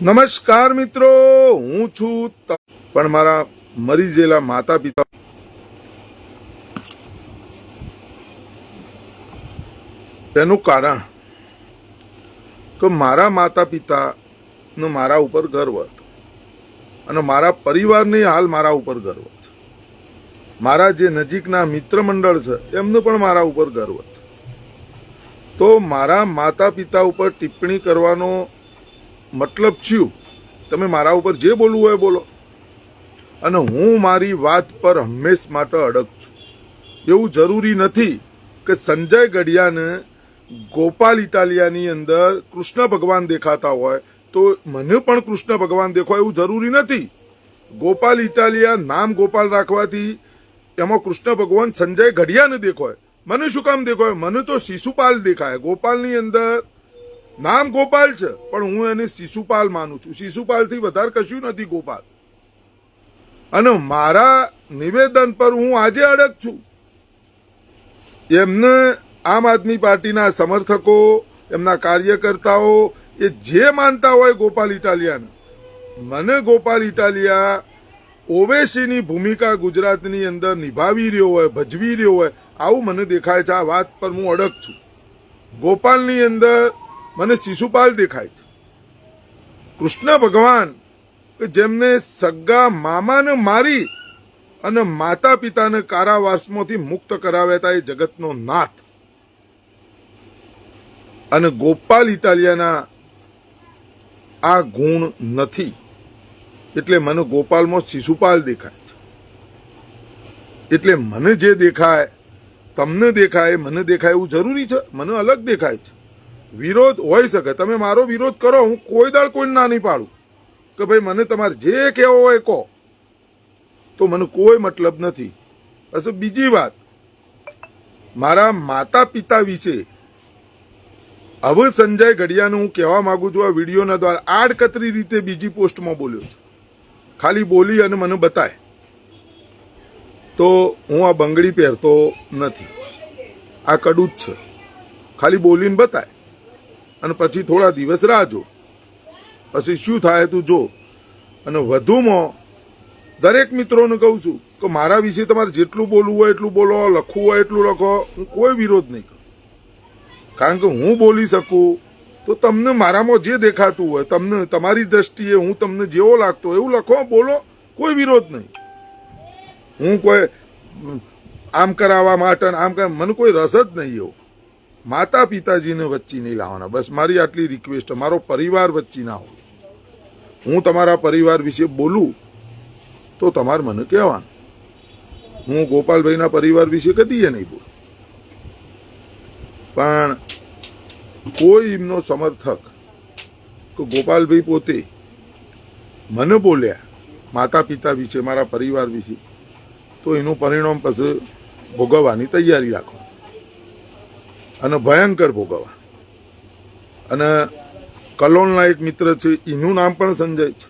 નમસ્કાર મિત્રો, હું છું પણ મારા મરી ગયેલા માતા પિતા તેનું કારણ કે મારા માતા પિતાનો મારા ઉપર ગર્વ હતો. અને મારા પરિવારની હાલ મારા ઉપર ગર્વ છે. મારા જે નજીકના મિત્ર મંડળ છે, એમનું પણ મારા ઉપર ગર્વ છે. તો મારા માતા પિતા ઉપર ટિપ્પણી કરવાનો મતલબ થયું. તમે મારા ઉપર જે બોલવું હોય બોલો. અને હું મારી વાત પર હંમેશ માટે અડગ છું. એવું જરૂરી નથી કે સંજય ગઢિયાને ગોપાલ ઇટાલિયાની અંદર કૃષ્ણ ભગવાન દેખાતા હોય તો મને પણ કૃષ્ણ ભગવાન દેખાય એવું જરૂરી નથી. ગોપાલ ઇટાલિયા નામ ગોપાલ રાખવાથી એમાં કૃષ્ણ ભગવાન સંજય ગઢિયાને દેખાય મને શું કામ દેખાય મને તો શિશુપાલ દેખાય. ગોપાલની અંદર નામ ગોપાલ છે, પણ હું એને શિશુપાલ માનું છું. શિશુપાલથી વધારે કશું નથી ગોપાલ. અને મારા નિવેદન પર હું આજે અડગ છું. એમને આમ આદમી પાર્ટીના સમર્થકો, એમના કાર્યકર્તાઓ, એ જે માનતા હોય ગોપાલ ઇટાલિયાને. મને ગોપાલ ઇટાલિયા ઓવેસીની ભૂમિકા ગુજરાતની અંદર નિભાવી રહ્યો હોય, ભજવી રહ્યો હોય, આવું મને દેખાય છે. આ વાત પર હું અડગ છું. ગોપાલની અંદર મને શિશુપાલ દેખાય છે. કૃષ્ણ ભગવાન કે જેમને સગા મામાને મારી અને માતા પિતાને કારાવાસમાંથી મુક્ત કરાવ્યા એ જગતનો નાથ. અને ગોપાલ ઇટાલિયાના આ ગુણ નથી. એટલે મને ગોપાલમાં શિશુપાલ દેખાય છે. એટલે મને જે દેખાય, તમને દેખાય, મને દેખાય એવું જરૂરી છે? મને અલગ દેખાય છે. વિરોધ હોઈ શકે. તમે મારો વિરોધ કરો, હું કોઈ દાળ કોઈ ના નહીં પાડું. કે ભાઈ, મને તમારે જે કહેવો હોય કહો. તો મને કોઈ મતલબ નથી. બસ બીજી વાત. મારા માતા પિતા વિશે હવે સંજય ઘડિયાને હું કહેવા માંગુ છું, આ વિડીયોના દ્વારા આડકતરી રીતે બીજી પોસ્ટમાં બોલ્યો છે. ખાલી બોલી અને મને બતાય. તો હું આ બંગડી પહેરતો નથી. આ કડું જ છે. ખાલી બોલીને બતાય. અને પછી થોડા દિવસ રાહ જો. પછી શું થાય તું જો. અને વધુમાં દરેક મિત્રોને કહું છું કે મારા વિશે તમારે જેટલું બોલવું હોય એટલું બોલો, લખવું હોય એટલું લખો. હું કોઈ વિરોધ નહીં કરું. કારણ કે હું બોલી શકું તો તમને મારામાં જે દેખાતું હોય, તમને, તમારી દ્રષ્ટિએ હું તમને જેવો લાગતો એવું લખો, બોલો. કોઈ વિરોધ નહીં. હું કોઈ, આમ કરાવવા માટે આમ કરાવ મને કોઈ રસ જ નહીં એવો. માતા પિતાજીને વચ્ચે નહીં લાવવાના. બસ મારી આટલી રિક્વેસ્ટ મારો પરિવાર વચ્ચે ના હોય. હું તમારા પરિવાર વિશે બોલું તો તમારે મને કહેવાનું. હું ગોપાલભાઈના પરિવાર વિશે કદીએ નહીં બોલું. પણ કોઈ એમનો સમર્થક કે ગોપાલભાઈ પોતે મને બોલ્યા માતા પિતા વિશે, મારા પરિવાર વિશે, તો એનું પરિણામ પછી ભોગવવાની તૈયારી રાખો. અને ભયંકર ભોગવવા. અને કલોલના એક મિત્ર છે, એનું નામ પણ સંજય છે.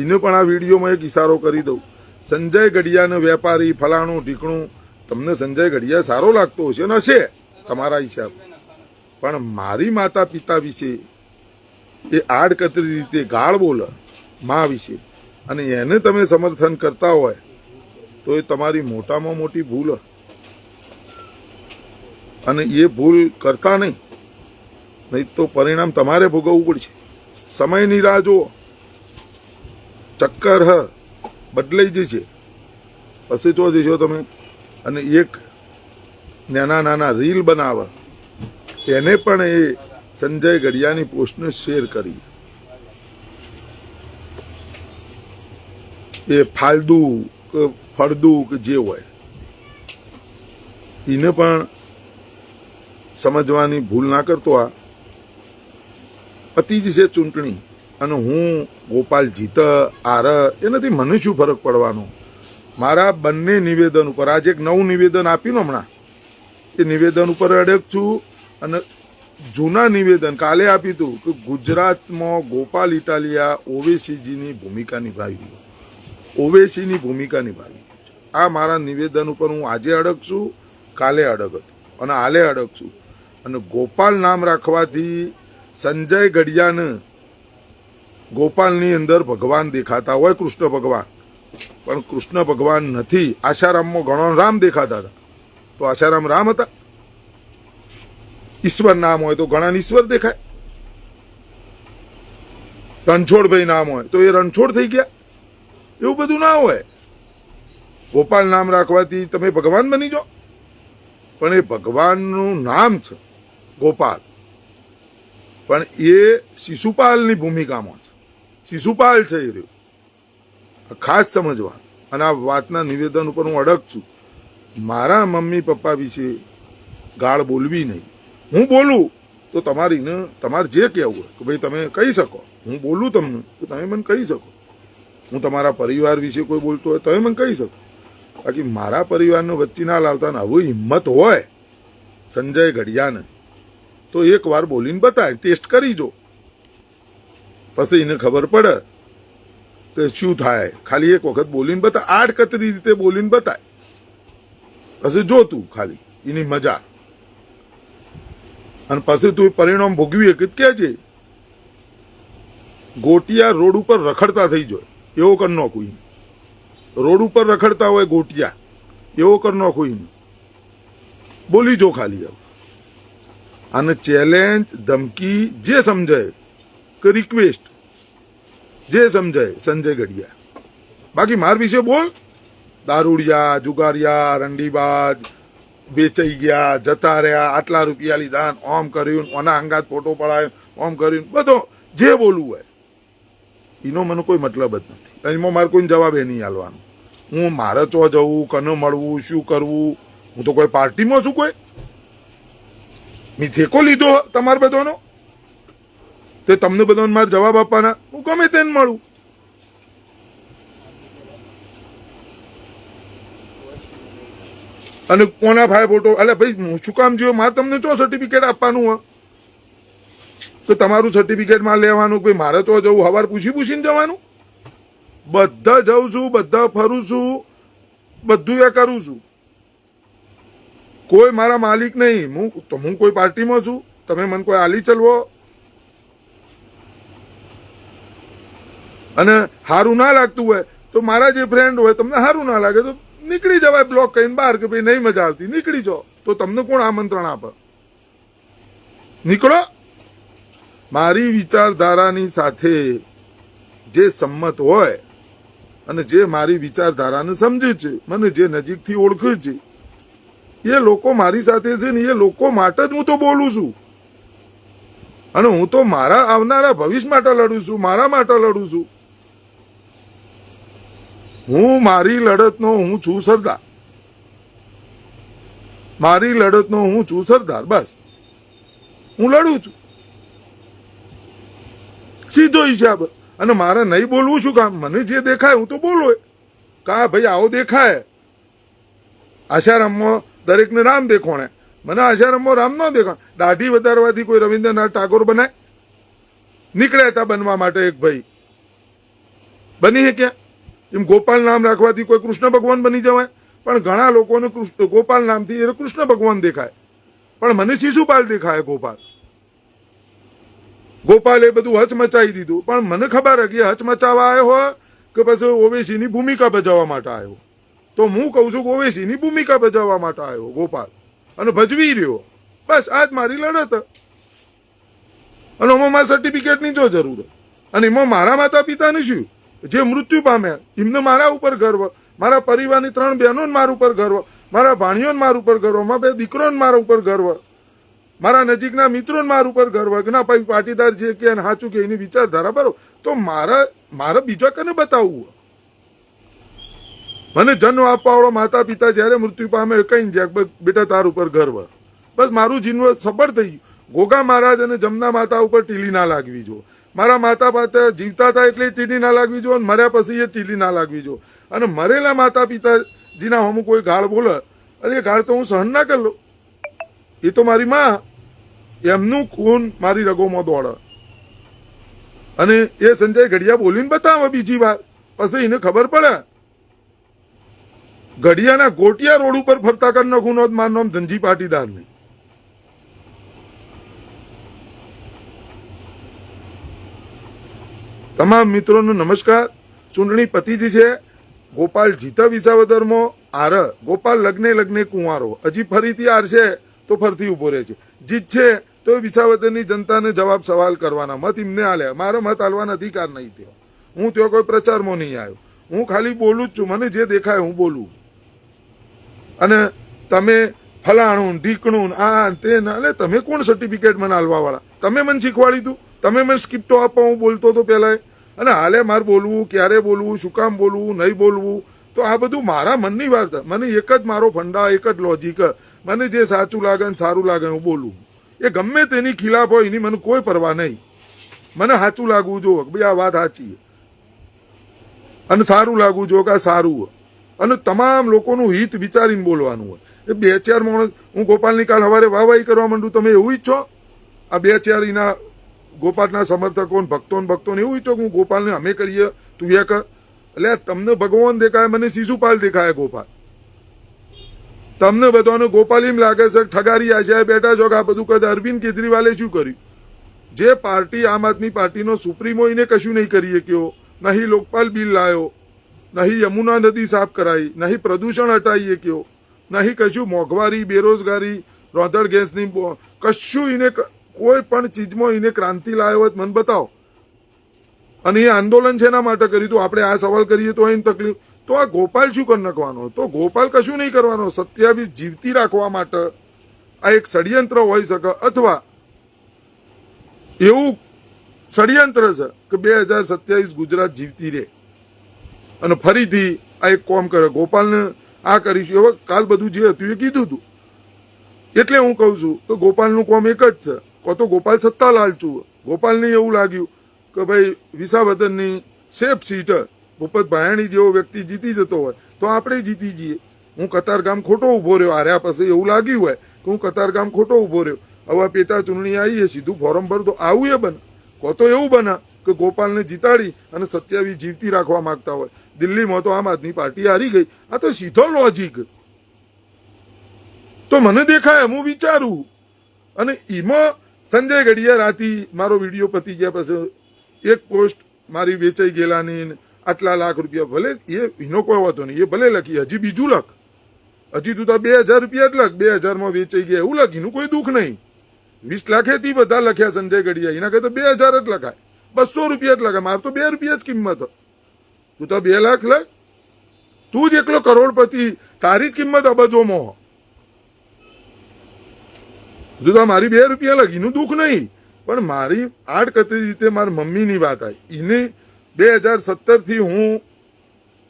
એને પણ આ વિડીયોમાં એક ઇશારો કરી દઉં. સંજય ગઢિયાનો વેપારી, ફલાણું, ઢીકણું, તમને સંજય ગઢિયા સારો લાગતો હશે ને હશે, તમારા હિસાબ. પણ મારી માતા પિતા વિશે એ આડકતરી રીતે ગાળ બોલે મા વિશે. અને એને તમે સમર્થન કરતા હોય, તો એ તમારી મોટામાં મોટી ભૂલ. અને એ ભૂલ કરતા નહીં. નહીં તો પરિણામ તમારે ભોગવવું પડશે. સમયની રાહ જુઓ. ચક્કર હ, બદલાઈ જશે. પછી જો જશો તમે અને એક નાના નાના રીલ બનાવે. એને પણ એ સંજય ગઢિયાની પોસ્ટને શેર કરી. એ ફાલદુ કે ફળદુ કે જે હોય. એને પણ સમજવાની ભૂલ ના કરતો આ. અતિ જ છે ચૂંટણી, અને હું, ગોપાલ જીત, આર, એનાથી મને શું ફરક પડવાનો? મારા બંને નિવેદન ઉપર, આજે એક નવું નિવેદન આપ્યું હમણાં. એ નિવેદન ઉપર અડગ છું, અને જૂના નિવેદન કાલે આપ્યું હતું કે ગુજરાતમાં ગોપાલ ઇટાલિયા ઓવેસીજીની ભૂમિકા નિભાવી. ઓવેસીની ભૂમિકા નિભાવી. આ મારા નિવેદન ઉપર હું આજે અડગ છું, કાલે અડગ હતો, અને હાલે અડગ છું. અને ગોપાલ નામ રાખવાથી સંજય ગઢિયાને ગોપાલની અંદર ભગવાન દેખાતા હોય, કૃષ્ણ ભગવાન. પણ કૃષ્ણ ભગવાન નથી. આશારામમાં ઘણો રામ દેખાતા હતા. તો આશારામ રામ હતા? ઈશ્વર નામ હોય તો ઘણા ઈશ્વર દેખાય. રણછોડભાઈ નામ હોય તો એ રણછોડ થઈ ગયા. એવું બધું ના હોય. ગોપાલ નામ રાખવાથી તમે ભગવાન બની જાઓ. પણ એ ભગવાનનું નામ છે. ગોપાલ. પણ એ શિશુપાલની ભૂમિકામાં છે. શિશુપાલ છે એ રહ્યું. ખાસ સમજવા. અને આ વાતના નિવેદન ઉપર હું અડગ છું. મારા મમ્મી પપ્પા વિશે ગાળ બોલવી નહીં. હું બોલું તો તમારીને તમારે જે કહેવું હોય કે ભાઈ તમે કહી શકો. હું બોલું તમને તો તમે મને કહી શકો. હું તમારા પરિવાર વિશે કોઈ બોલતો હોય તમે મને કહી શકો. બાકી મારા પરિવારનો વચ્ચે ના લાવતા ને આવું હિંમત હોય. સંજય ઘડિયાને તો એક વાર બોલીને બતાય, ટેસ્ટ કરી જો. પછી એને ખબર પડે કે શું થાય. ખાલી એક વખત બોલીને બતાય, આડકતરી રીતે બોલીને બતાય. પછી જો તું ખાલી, એની મજા. અને પછી તું પરિણામ ભોગવી કે કહેજે, ગોટિયા રોડ ઉપર રખડતા થઈ જાય. એવો કર નો કોઈ રોડ ઉપર રખડતા હોય ગોટિયા, એવો કર કોઈ બોલી જો ખાલી હવે. અને ચેલેન્જ ધમકી જે સમજાય, કે રિક્વેસ્ટ જે સમજાય, સંજય ગઢિયા. બાકી માર વિશે બોલ. દારૂડિયા, જુગારિયા, રંડીબાજ, વેચાઈ ગયા, જતા રહ્યા, આટલા રૂપિયા લીધા ઓમ કર્યું, ઓના અંગાત ફોટો પડાયો, ઓમ કર્યું, બધો જે બોલવું હોય. એનો મને કોઈ મતલબ જ નથી. એમાં મારે કોઈ જવાબ એ નહીં હાલવાનો હું મારે ચો જવું, કને મળવું, શું કરવું? હું તો કોઈ પાર્ટીમાં શું કોઈ? મેં ઠેકો લીધો તમારે બધાનો? તે તમને બધાને મારે જવાબ આપવાના. હું ગમે તેને મળું. અને કોના ભાઈ ફોટો? એટલે ભાઈ, હું શું કામ જોયો મારે તમને ચો સર્ટિફિકેટ આપવાનું હોય? તો તમારું સર્ટિફિકેટમાં લેવાનું ભાઈ, મારે તો જવું, હવાર પૂછી પૂછીને જવાનું? બધા જઉં છું, બધા ફરું છું બધું એ કરું છું. કોઈ મારા માલિક નહીં. હું તો હું કોઈ પાર્ટીમાં છું. તમે મને કોઈ આલી ચલવો. અને સારું ના લાગતું હોય તો મારા જે ફ્રેન્ડ હોય, તમને સારું ના લાગે તો નીકળી જવાય બ્લોક કરીને બહાર કે ભાઈ નહીં મજા આવતી. નીકળી જાઓ. તો તમને કોણ આમંત્રણ આપે? નીકળો. મારી વિચારધારાની સાથે જે સંમત હોય અને જે મારી વિચારધારાને સમજે છે, મને જે નજીકથી ઓળખે છે એ લોકો મારી સાથે છે ને એ લોકો માટે જ હું તો બોલું છું. અને હું તો મારા આવનારા ભવિષ્ય માટે લડું છું, મારા માટે લડું છું. હું મારી લડતનો હું છું સરદાર. મારી લડતનો હું છું સરદાર, બસ. હું લડું છું. સીધો હિસાબ. અને મારે નહીં બોલવું શું કામ? મને જે દેખાય હું તો બોલું કા ભાઈ આવો દેખાય? આશારામમાં દરેકને રામ દેખોણે. મને આશારામમાં રામ ન દેખાણ દાઢી વધારવાથી કોઈ રવિન્દ્રનાથ ટાગોર બનાય? નીકળ્યા હતા બનવા માટે એક ભાઈ. બની હે ક્યાં? એમ ગોપાલ નામ રાખવાથી કોઈ કૃષ્ણ ભગવાન બની જવાય? પણ ઘણા લોકોને કૃષ્ણ, ગોપાલ નામથી એ કૃષ્ણ ભગવાન દેખાય. પણ મને શિશુપાલ દેખાય ગોપાલ. ગોપાલે બધું હચમચાવી દીધું. પણ મને ખબર હતી હચ મચાવવા આવ્યો કે પછી ઓવેસીની ભૂમિકા ભજવવા માટે આવ્યો. તો હું કહું છું કે ઓવેસીની ભૂમિકા ભજવવા માટે આવ્યો, ગોપાલ? અને ભજવી રહ્યો. બસ, આજ મારી લડત. અને એમાં મારા સર્ટિફિકેટની જો જરૂર. અને એમાં મારા માતા પિતાને શું? જે મૃત્યુ પામ્યા, એમને મારા ઉપર ગર્વ. મારા પરિવારની ત્રણ બહેનો મારા ઉપર ગર્વ. મારા ભાણીઓને મારા ઉપર ગર્વ. મારા બે દીકરોને મારા ઉપર ગર્વ. મારા નજીકના મિત્રોને મારા ઉપર ગર્વ. કે ના પાટીદાર જે કે સાચું કે એની વિચારધારા બરો તો મારા, મારે બીજા કને બતાવવું? મને જન્મ આપવા વાળો માતા પિતા જ્યારે મૃત્યુ પામે કઈ જાય બેટા તાર ઉપર ગર્વ. બસ મારું જીવન સફળ થઈ ગયું. ગોગા મહારાજ અને જમના માતા ઉપર ટીલી ના લાગવી જો મારા માતા પિતા જીવતા હતા એટલે ટીલી ના લાગવી જો અને મર્યા પછી એ ટીલી ના લાગવી જો અને મરેલા માતા પિતાજીના હમું કોઈ ગાળ બોલે અને એ ગાળ તો હું સહન ના કરી. એ તો મારી માં. એમનું ખૂન મારી રગોમાં દોડે. અને એ સંજય ઘડિયા બોલીને બતાવે બીજી વાર. પછી એને ખબર પડે. ઘડિયાના ગોટિયા રોડ ઉપર ફરતા કરનો ગુનો નો નામ ધનજી પાટીદાર નહીં તમામ મિત્રોનો નમસ્કાર. ચૂંટણી પતિજી છે. ગોપાલ જીતા વિસાવદરમાં આર, ગોપાલ લગ્ને લગ્ને કુંવારો. હજી ફરીથી આરશે તો ફરતી ઊભો રહે છે. જીત છે તો વિસાવદરની જનતાને જવાબ સવાલ કરવાના. મત એમને હાલે મારો મત હાલવાનો અધિકાર નહીં થયો. હું ત્યાં કોઈ પ્રચારમાં નહીં આવ્યો. હું ખાલી બોલું જ છું. મને જે દેખાય હું બોલું. અને તમે ફલાણું, ઢીકણું, આ તે ને, એટલે તમે કોણ સર્ટિફિકેટ મને આલવા વાળા તમે મને શીખવાડી દું. તમે મને સ્ક્રિપ્ટો આપવા હું બોલતો હતો પહેલાં અને હાલે મારે બોલવું, ક્યારે બોલવું, શું કામ બોલવું, નહીં બોલવું? તો આ બધું મારા મનની વાત મને એક જ મારો ફંડા, એક જ લોજિક મને જે સાચું લાગે ને સારું લાગે હું બોલું. એ ગમે તેની ખિલાફ હોય, એની મને કોઈ પરવા નહીં. મને સાચું લાગવું જો કે ભાઈ આ વાત સાચી અને સારું લાગવું જો કે આ સારું અને તમામ લોકોનું હિત વિચારીને બોલવાનું હોય. એ બે ચાર માણસ, હું ગોપાલની કાલ સવારે વાહવાહી કરવા માંડું, તમે એવું ઈચ્છો? આ બે ચાર એના ગોપાલના સમર્થકો ભક્તોને ભક્તોને ભક્તો એવું ઈચ્છો કે હું ગોપાલને અમે કરીએ, તું એ કર. એટલે તમને ભગવાન દેખાય, મને શિશુપાલ દેખાય ગોપાલ. તમને બધાને ગોપાલ એમ લાગે છે ઠગારી આજે બેઠા છો કે આ બધું કદાચ અરવિંદ કેજરીવાલે શું કર્યું? જે પાર્ટી આમ આદમી પાર્ટીનો સુપ્રીમો એને કશું નહીં કરીએ કયો નહીં લોકપાલ બિલ લાયો. નહીં યમુના નદી સાફ કરાઈ, નહીં પ્રદૂષણ હટાવીએ કયો, નહીં કશું મોંઘવારી, બેરોજગારી રોધડ ગેસની કશું એને કોઈ પણ ચીજમાં એને ક્રાંતિ લાવ્યો મને બતાવો. અને એ આંદોલન છે એના માટે કર્યું તું આપણે આ સવાલ કરીએ તો એની તકલીફ. તો આ ગોપાલ શું કરી નાખવાનો? તો ગોપાલ કશું નહીં કરવાનો, સત્યાવીસ જીવતી રાખવા માટે આ એક ષડયંત્ર હોઈ શકે, અથવા એવું ષડયંત્ર છે કે બે હજાર સત્યાવીસ ગુજરાત જીવતી રહે. અને ફરીથી આ એક કોમ કરે, ગોપાલને આ કરીશું. હવે કાલ બધું જે હતું એ કીધું હતું એટલે હું કહું છું કે ગોપાલનું કોમ એક જ છે. કો તો ગોપાલ સત્તા લાલચું ગોપાલને એવું લાગ્યું કે ભાઈ, વિસાવદનની સેફ સીટ ભૂપત ભાયાણી જેવો વ્યક્તિ જીતી જતો હોય, તો આપણે જીતી જઈએ. હું કતારગામ ખોટો ઊભો રહ્યો. આર્યા પાસે એવું લાગ્યું હોય કે હું કતારગામ ખોટો ઊભો રહ્યો. હવે પેટા ચૂંટણી આવીએ સીધું ફોરમ ભર તો આવું એ બને. કો તો એવું બને. કે ગોપાલને જીતાડી અને સત્યાવીસ જીવતી રાખવા માંગતા હોય. દિલ્હીમાં તો આમ આદમી પાર્ટી હારી ગઈ. આ તો સીધો લોજિક તો મને દેખાય, હું વિચારું. અને એમાં સંજય ગઢિયા રાતી મારો વીડિયો પતી ગયા પછી એક પોસ્ટ મારી વેચાઈ ગયેલાની આટલા લાખ રૂપિયા ભલે એનો કોઈ વાતો નહીં, એ ભલે લખી, હજી બીજું લખ. હજી તું તો બે હજાર રૂપિયા જ લખ. બે હજારમાં વેચાઈ ગયા, એવું લખ, એનું કોઈ દુઃખ નહીં. વીસ લાખેથી બધા લખ્યા સંજય ગઢિયા, એના કરતા બે હજાર જ લખાય. બસો રૂપિયા જ લખાય મારે તો બે રૂપિયા જ કિંમત. તું તો બે લાખ લખ તું જ એકલો કરોડપતિ. તારી જ કિંમત અબજોમાં. તું તો મારી બે રૂપિયા લખ એનું દુઃખ નહીં. પણ મારી આડકતરી રીતે મારી મમ્મીની વાત આવી. એને બે હજાર સત્તરથી હું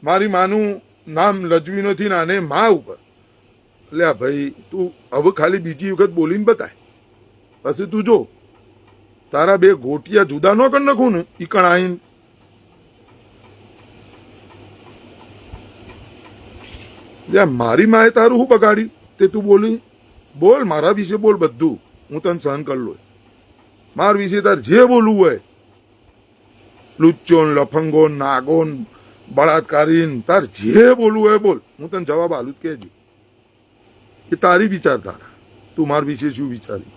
મારી માનું નામ લજવી નથી ને મા ઉપર. એટલે ભાઈ, તું હવે ખાલી બીજી વખત બોલીને બતાય. પછી તું જો. તારા બે ગોટિયા જુદા ન કર નાખું ને, ઈ કણ આઈન? મારી માએ તારું શું બગાડ્યું? તે તું બોલી, બોલ, મારા વિશે બોલ બધું. હું તને સહન કરી લઉં માર વિશે તાર જે બોલવું હોય. લુચ્ચો ને લફંગો ને નાગો બળાત્કારી ને તાર જે બોલવું હોય બોલ. હું તને જવાબ આલું જ કહેજે. એ તારી વિચારધારા. તું માર વિશે શું વિચારી?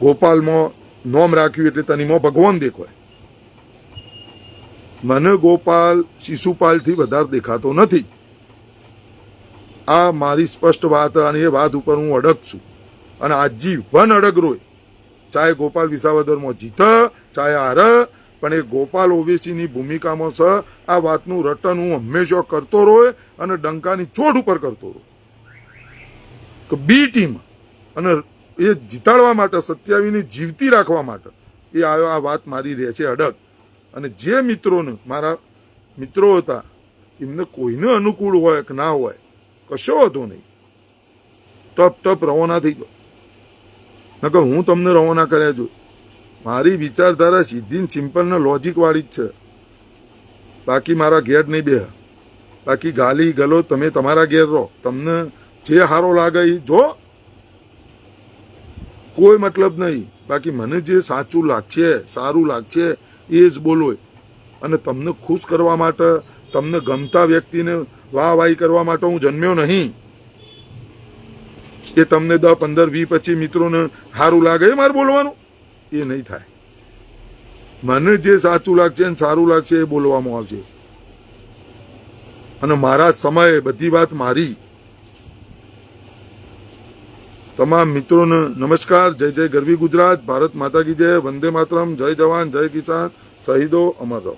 ગોપાલમાં નોમ રાખ્યું એટલે તનીમાં ભગવાન દેખાય. મને ગોપાલ શિશુપાલથી વધારે દેખાતો નથી. આ મારી સ્પષ્ટ વાત અને એ વાત ઉપર હું અડગ છું. અને આજીવન અડગ રોય. ચાહે ગોપાલ વિસાવદરમાં જીત, ચાહે હાર, પણ એ ગોપાલ ઓવેસીની ભૂમિકામાં છે આ વાતનું રટન હું હંમેશા કરતો રોય અને ડંકાની ચોટ ઉપર કરતો રહો કે બી ટીમ અને એ જીતાડવા માટે, સત્યાવીને જીવતી રાખવા માટે એ આવ્યો આ વાત મારી રહે છે અડગ. અને જે મિત્રોને, મારા મિત્રો હતા, એમને કોઈને અનુકૂળ હોય કે ના હોય, કશો હતો નહીં. ટપ ટપ રવાના થઈ ગયો. નકર હું તમને રવાના કર્યા છું. મારી વિચારધારા સીધી સિમ્પલ ને લોજિક વાળી જ છે. બાકી મારા ઘેર નહીં બે બાકી ગાલી ગલો તમે તમારા ઘેર રહો. તમને જે સારો લાગે એ જો. કોઈ મતલબ નહીં. બાકી મને જે સાચું લાગશે, સારું લાગશે, એ જ બોલો. અને તમને ખુશ કરવા માટે, તમને ગમતા વ્યક્તિને વાહ વાહી કરવા માટે હું જન્મ્યો નહીં. એ તમને દસ, પંદર વી પચીસ મિત્રોને સારું લાગે એ મારે બોલવાનું. એ નહીં થાય. મને જે સાચું લાગશે ને સારું લાગશે એ બોલવામાં આવશે. અને મારા સમયે બધી વાત મારી. તમામ મિત્રોને નમસ્કાર, જય જય ગરવી ગુજરાત, ભારત માતા કી જય, વંદે માતરમ, જય જવાન, જય કિસાન, શહીદો અમર રહો